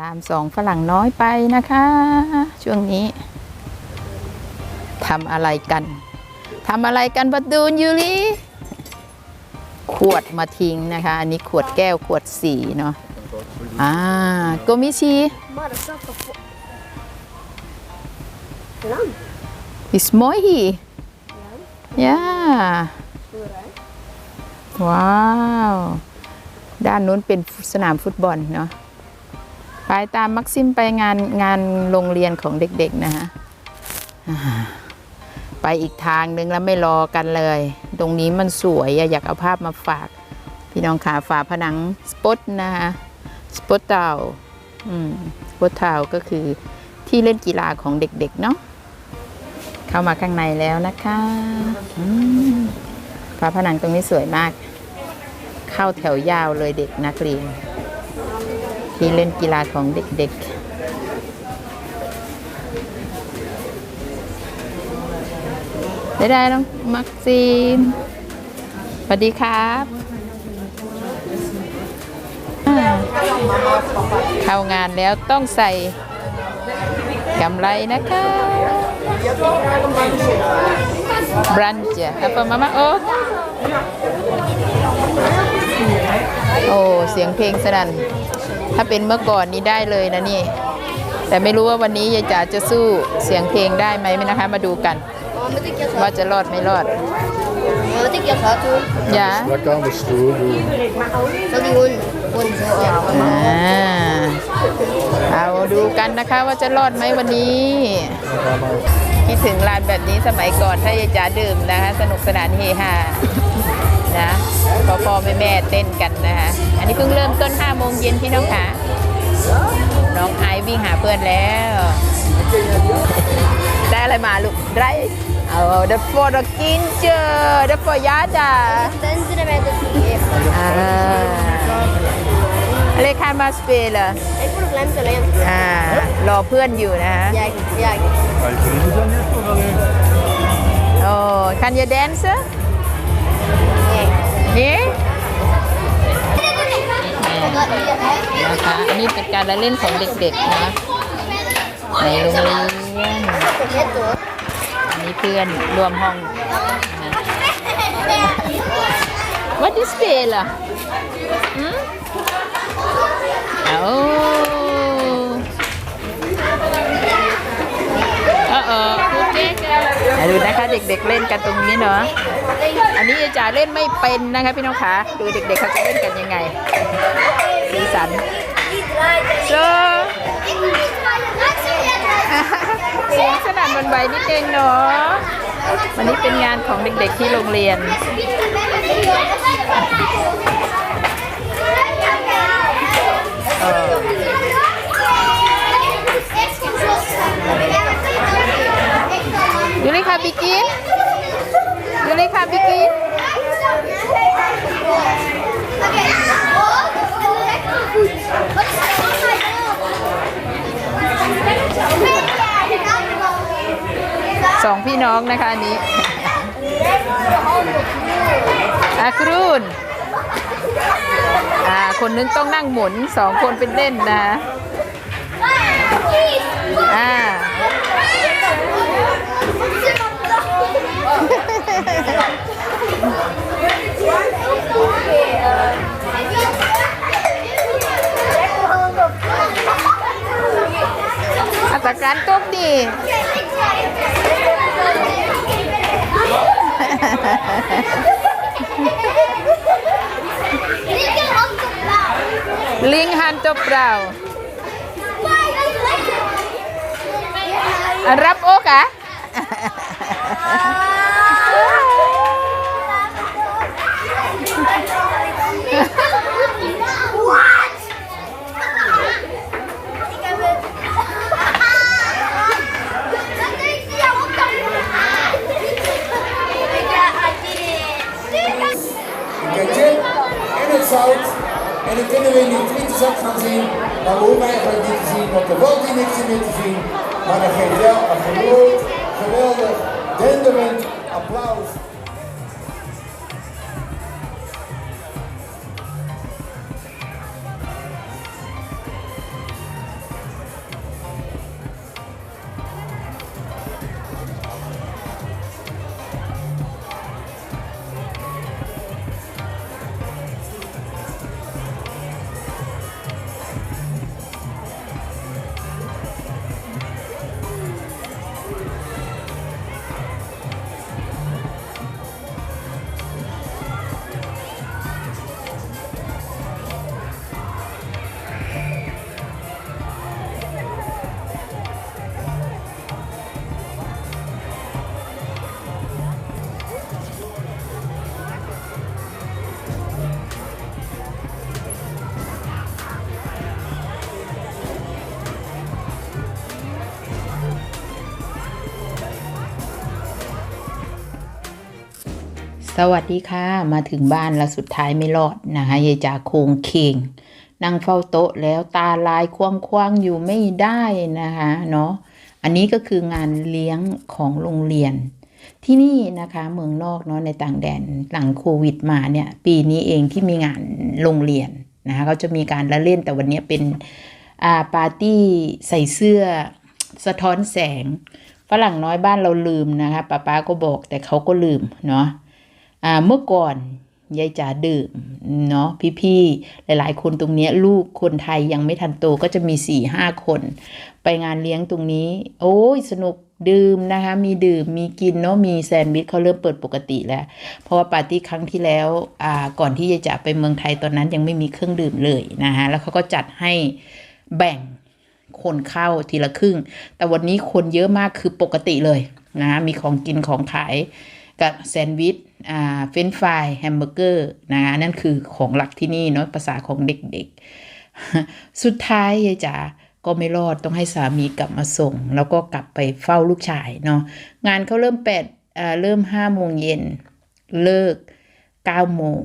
ตามสองฝรั่งน้อยไปนะคะ ช่วงนี้ทำอะไรกันทำอะไรกันบัดดูนยูริขวดมาทิ้งนะคะ อันนี้ขวดแก้วขวดสีเนาะอ่าโกมิชิ Maar dat staat kapot. Lang. is mooi ja ว้าว ด้านนู้นเป็นสนามฟุตบอลเนาะ ไปตามมักซิมไปงานงานโรงเรียนของเด็กๆนะฮะอ่าไปอีกทางนึงแล้วไม่รอกันเลย ตรงนี้มันสวยอะอยากเอาภาพมาฝาก พี่น้องขาฝาผนังสปอตนะคะสปอตเตาอืมสปอตเทาก็คือที่เล่นกีฬาของเด็กๆเนาะเข้ามาข้างในแล้วนะคะอืมฝาผนังตรงนี้สวยมาก เข้าแถวยาวเลยเด็กนักเรียน ที่เล่นกีฬาของเด็กๆ ได้ได้น้องมักซีมสวัสดีครับเข้างานแล้วต้องใส่กำไรนะคะบรันจ์ apa mama oh โอ้ เสียงเพลงสนั่น ถ้าเป็นเมื่อก่อนนี้ได้เลยนะนี่ แต่ไม่รู้ว่าวันนี้ยายจ๋าจะสู้เสียงเพลงได้ไหมนะคะ มาดูกัน Wat moet ik je ว่าจะรอดไม่รอด Wat ik je gaat doen? อย่า Lekker aan de stoel doen. Zal die gewoon, gewoon zo aan. อ่าเอาดูกันนะคะว่าจะรอดไหมวันนี้ คิดถึงร้านแบบนี้สมัยก่อนถ้ายายจ๋าดื่มนะคะ สนุกสนานเฮฮา นะพอพ่อแม่แม่เต้นกันนะคะอันนี้เพิ่งเริ่มต้น5โมงเย็นพี่น้องค่ะน้องไอซ์วิ่งหาเพื่อนแล้ว ได้อะไรมาลูกได้เอาเดฟอร์กินเจอเดฟอร์ยาจ้า Tenzin bij de vier. อ่าอะไรคานมาสเปลเหรอ Ik voel het lens alleen. อ่ารอเพื่อนอยู่นะฮะ Ja, ik- ja. ik- Ja, je vrienden zijn hier toch alleen? โอ้ can you dance Nee. นะคะอันนี้เป็นการละเล่นของเด็กๆนะในโรงเรียนอันนี้เพื่อนรวมห้องนะ What is spell อะหืมเอาเออเออพูดเจ๊กันดูนะคะเด็กๆเล่นกันตรงนี้เนาะอันนี้ยายจ๋าเล่นไม่เป็นนะคะพี่น้องคะดูเด็กๆเขาจะเล่นกันยังไง สีสันโซเสียงสนั่นหวันไหวนิดนึงเนาะวันนี้เป็นงานของเด็กๆที่โรงเรียนยูริคาบิกินยูริคาบิกิน สองพี่น้องนะคะอันนี้อาครูนอ่าคนนึงต้องนั่งหมุนสองคนเป็นเล่นนะอ่าอาตการตบดี ลิงฮันตบเ en dan kunnen we in die frietzak gaan zien. Maar we hoeven eigenlijk niet te zien, want er valt hier niks meer te zien. Maar dan geeft wel een groot, geweldig, denderend applaus. สวัสดีค่ะ มาถึงบ้านแล้วสุดท้ายไม่รอดนะคะยายจ๋าโคงเคงนั่งเฝ้าโต๊ะแล้วตาลายควงควงๆอยู่ไม่ได้นะคะเนาะอันนี้ก็คืองานเลี้ยงของโรงเรียน ที่นี่นะคะเมืองนอกเนาะในต่างแดนหลังโควิดมาเนี่ยปีนี้เองที่มีงานโรงเรียนนะคะเขาจะมีการละเล่นแต่วันนี้เป็นอ่าปาร์ตี้ใส่เสื้อสะท้อนแสงฝรั่งน้อยบ้านเราลืมนะคะป้าป้าก็บอกแต่เขาก็ลืมเนาะ อ่าเมื่อก่อนยายจ๋าดื่มเนาะพี่ๆหลายๆ คนตรงนี้ลูกคนไทยยังไม่ทันโตก็จะมี4ี่ห้าคน ไปงานเลี้ยงตรงนี้ โอ้ยสนุกดื่มนะคะ มีดื่มมีกินเนาะมีแซนด์วิชเขาเริ่มเปิดปกติแล้ว เพราะว่าปาร์ตี้ครั้งที่แล้วอ่าก่อนที่ยายจ๋าไปเมืองไทยตอนนั้นยังไม่มีเครื่องดื่มเลยนะคะแล้วเขาก็จัดให้แบ่งคนเข้าทีละครึ่ง แต่วันนี้คนเยอะมากคือปกติเลยนะมีของกินของขาย กับแซนด์วิชอ่าเฟรนฟรายแฮมเบอร์เกอร์นะคะนั่นคือของหลักที่นี่เนาะภาษาของเด็กๆ สุดท้ายยายจ๋าก็ไม่รอดต้องให้สามีกลับมาส่ง แล้วก็กลับไปเฝ้าลูกชายเนาะงานเขาเริ่มแปดอ่าเริ่มห้าโมงเย็นเลิกเก้าโมง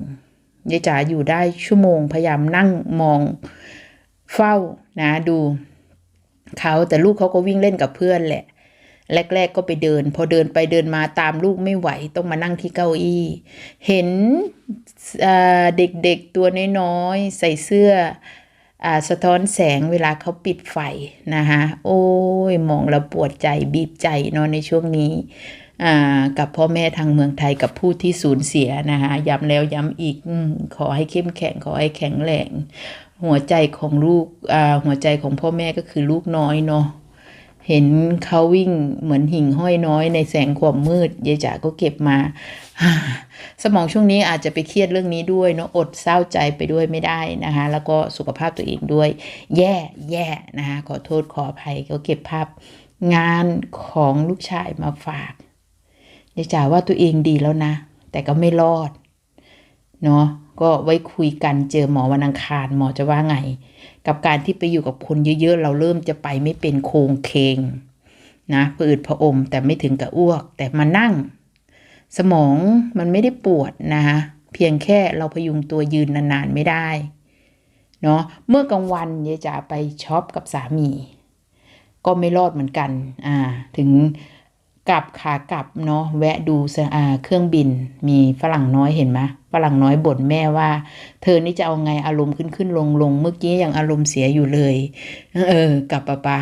ยายจ๋าอยู่ได้ชั่วโมงพยายามนั่งมองเฝ้านะดูเขาแต่ลูกเขาก็วิ่งเล่นกับเพื่อนแหละ แรก ๆ ก็ไปเดิน พอเดินไปเดินมาตามลูกไม่ไหวต้องมานั่งที่เก้าอี้ เห็นเด็กๆตัวน้อยๆใส่เสื้ออสะท้อนแสงเวลาเขาปิดไฟนะคะโอ้ยมองแล้วปวดใจบีบใจเนาะในช่วงนี้กับพ่อแม่ทางเมืองไทยกับผู้ที่สูญเสียนะคะย้ำแล้วย้ำอีกอขอให้เข้มแข็งขอให้แข็งแรง หัวใจของลูกหัวใจของพ่อแม่ก็คือลูกน้อยเนาะ เห็นเขาวิ่งเหมือนหิ่งห้อยน้อยในแสงความมืดยายจ๋าก็เก็บมา สมองช่วงนี้อาจจะไปเครียดเรื่องนี้ด้วยเนาะอดเศร้าใจไปด้วยไม่ได้นะคะ แล้วก็สุขภาพตัวเองด้วย แย่แย่นะคะขอโทษขออภัยก็เก็บภาพงานของลูกชายมาฝากยายจ๋าว่าตัวเองดีแล้วนะ แต่ก็ไม่รอดเนาะก็ไว้คุยกันเจอหมอวันอังคารหมอจะว่าไง กับการที่ไปอยู่กับคนเยอะๆ เราเริ่มจะไปไม่เป็นโครงเคงนะผืดผอมแต่ไม่ถึงกับอ้วก แต่มานั่ง สมองมันไม่ได้ปวดนะคะเพียงแค่เราพยุงตัวยืนนานๆไม่ได้เนาะเมื่อกลางวันยายจ๋าไปช็อปกับสามี ก็ไม่รอดเหมือนกันอ่าถึง กลับขากลับเนาะแวะดูเครื่องบิน มีฝรั่งน้อยเห็นไหมฝรั่งน้อยบ่นแม่ว่า เธอนี่จะเอาไงอารมณ์ขึ้นขึ้นลงลงเมื่อกี้ยังอารมณ์เสียอยู่เลย เออ กับป้าป๊า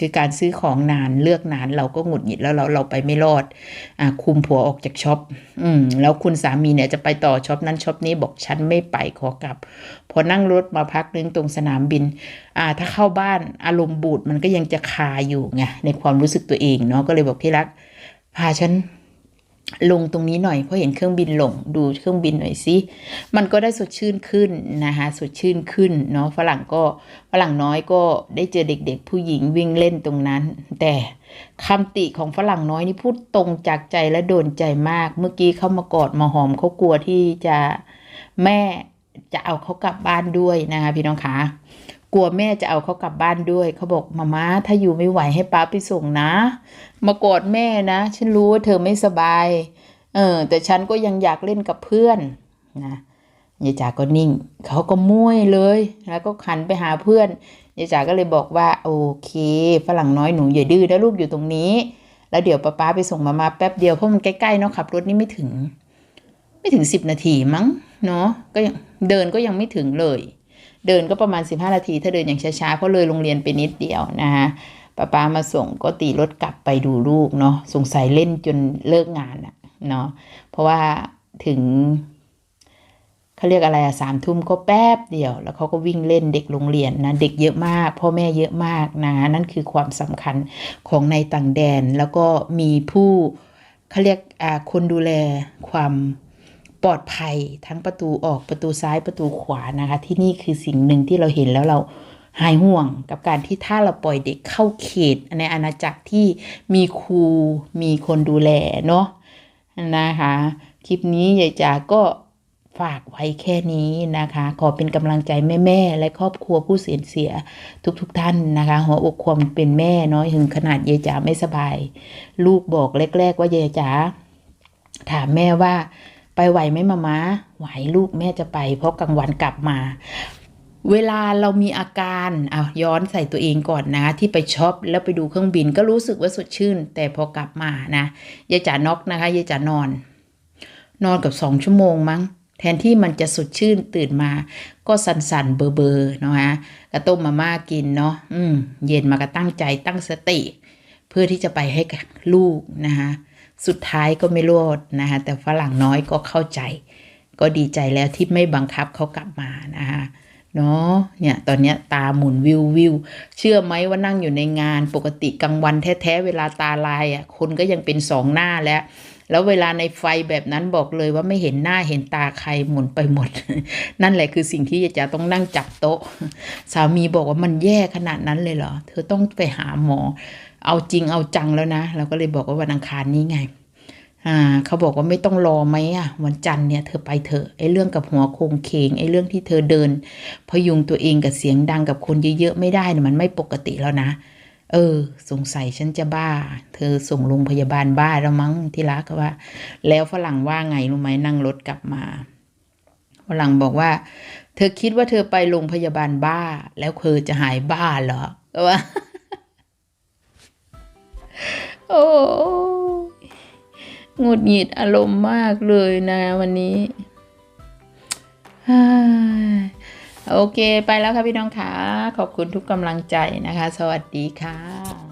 คือการซื้อของนานเลือกนานเราก็หงุดหงิดแล้วเราเราไปไม่รอดอะคุมผัวออกจากช็อปอืมแล้วคุณสามีเนี่ยจะไปต่อช็อปนั้นช็อปนี้บอกฉันไม่ไปขอกลับ พอนั่งรถมาพักนึงตรงสนามบินอ่าถ้าเข้าบ้านอารมณ์บูดมันก็ยังจะคาอยู่ไงในความรู้สึกตัวเองเนาะก็เลยบอกพี่รักพาฉัน ลงตรงนี้หน่อยเพราะเห็นเครื่องบินลงดูเครื่องบินหน่อยสิมันก็ได้สดชื่นขึ้นนะคะสดชื่นขึ้นเนาะฝรั่งก็ฝรั่งน้อยก็ได้เจอเด็กๆ ผู้หญิงวิ่งเล่นตรงนั้น แต่คำติของฝรั่งน้อยนี่พูดตรงจากใจและโดนใจมาก เมื่อกี้เขามากอดมาหอมเขากลัวที่จะแม่จะเอาเขากลับบ้านด้วยนะคะพี่น้องคะ กลัวแม่จะเอาเขากลับบ้านด้วยเขาบอกมาม่าถ้าอยู่ไม่ไหวให้ป้าไปส่งนะ มากอดแม่นะ ฉันรู้ว่าเธอไม่สบาย เออ แต่ฉันก็ยังอยากเล่นกับเพื่อนนะยายจ๋าก็นิ่ง เขาก็มุ่ยเลย แล้วก็ขันไปหาเพื่อนยายจ๋าก็เลยบอกว่าโอเค ฝรั่งน้อยหนูอย่าดื้อนะลูกอยู่ตรงนี้ แล้วเดี๋ยวป้าป้าไปส่งมามาแป๊บเดียวเพราะมันใกล้ๆเนาะขับรถนี่ไม่ถึง ไม่ถึงสิบนาทีมั้งเนาะก็ยังเดินก็ยังไม่ถึงเลย เดินก็ประมาณ 15 นาที ถ้าเดินอย่างช้าๆเพราะเลยโรงเรียนไปนิดเดียวนะคะป้าป้ามาส่งก็ตีรถกลับไปดูลูกเนาะสงสัยเล่นจนเลิกงานอะเนาะเพราะว่าถึงเขาเรียกอะไรอะสามทุ่มก็แป๊บเดียว แล้วเขาก็วิ่งเล่นเด็กโรงเรียนนะ เด็กเยอะมาก พ่อแม่เยอะมากนะ นั่นคือความสำคัญของในต่างแดน แล้วก็มีผู้เขาเรียกอาคนดูแลความ ปลอดภัยทั้งประตูออกประตูซ้ายประตูขวานะคะ ที่นี่คือสิ่งหนึ่งที่เราเห็นแล้วเราหายห่วงกับการที่ถ้าเราปล่อยเด็กเข้าเขตในอาณาจักรที่มีครูมีคนดูแลเนาะนะคะ คลิปนี้ยายจ๋าก็ฝากไว้แค่นี้นะคะ ขอเป็นกำลังใจแม่ ๆ และครอบครัวผู้เสียเสียทุกๆทท่านนะคะ หัวอกความเป็นแม่เนาะถึงขนาดยายจ๋าไม่สบาย ลูกบอกแรก ๆ ว่ายายจ๋าถามแม่ว่า ไปไหวไหมมามาไหวลูกแม่จะไป เพราะกลางวันกลับมา เวลาเรามีอาการเอาย้อนใส่ตัวเองก่อนนะ ที่ไปช็อปแล้วไปดูเครื่องบินก็รู้สึกว่าสดชื่น แต่พอกลับมานะยายจ๋านอกนะคะยายจ๋านอน นอนกับสองชั่วโมงมั้งแทนที่มันจะสดชื่นตื่นมา ก็สันๆเบอเบอๆเนาะฮะกระต้มมาม่ากินเนาะอืม เย็นมาก็ตั้งใจตั้งสติ เพื่อที่จะไปให้กับลูกนะคะ สุดท้ายก็ไม่รอดนะคะแต่ฝรั่งน้อยก็เข้าใจ ก็ดีใจแล้วที่ไม่บังคับเขากลับมานะคะเนาะเนี่ยตอนเนี้ยตาหมุนวิววิวเชื่อไหมว่านั่งอยู่ในงานปกติกลางวันแท้ ๆ เวลาตาลายอะคนก็ยังเป็นสองหน้าแล้ว แล้วเวลาในไฟแบบนั้นบอกเลยว่าไม่เห็นหน้าเห็นตาใครหมุนไปหมด นั่นแหละคือสิ่งที่จะต้องนั่งจับโต๊ะ สามีบอกว่ามันแย่ขนาดนั้นเลยเหรอ เธอต้องไปหาหมอ เอาจริงเอาจังแล้วนะ เราก็เลยบอกว่าวันอังคารนี้ไง อ่า เขาบอกว่าไม่ต้องรอไหมอะ วันจันทร์เนี่ยเธอไปเถอะไอ้เรื่องกับหัวโคงเคงไอ้เรื่องที่เธอเดิน พยุงตัวเองกับเสียงดังกับคนเยอะๆไม่ได้นี่ยมันไม่ปกติแล้วนะ เออ สงสัยฉันจะบ้า เธอส่งโรงพยาบาลบ้าแล้วมั้งที่รักก็ว่า แล้วฝรั่งว่าไงรู้ไหมนั่งรถกลับมาฝรั่งบอกว่า เธอคิดว่าเธอไปโรงพยาบาลบ้า แล้วเธอจะหายบ้าเหรอก็ว่า โอ้หงุดหงิดอารมณ์มากเลยนะวันนี้โอเค ไปแล้วค่ะพี่น้องค่ะ ขอบคุณทุกกำลังใจนะคะ สวัสดีค่ะ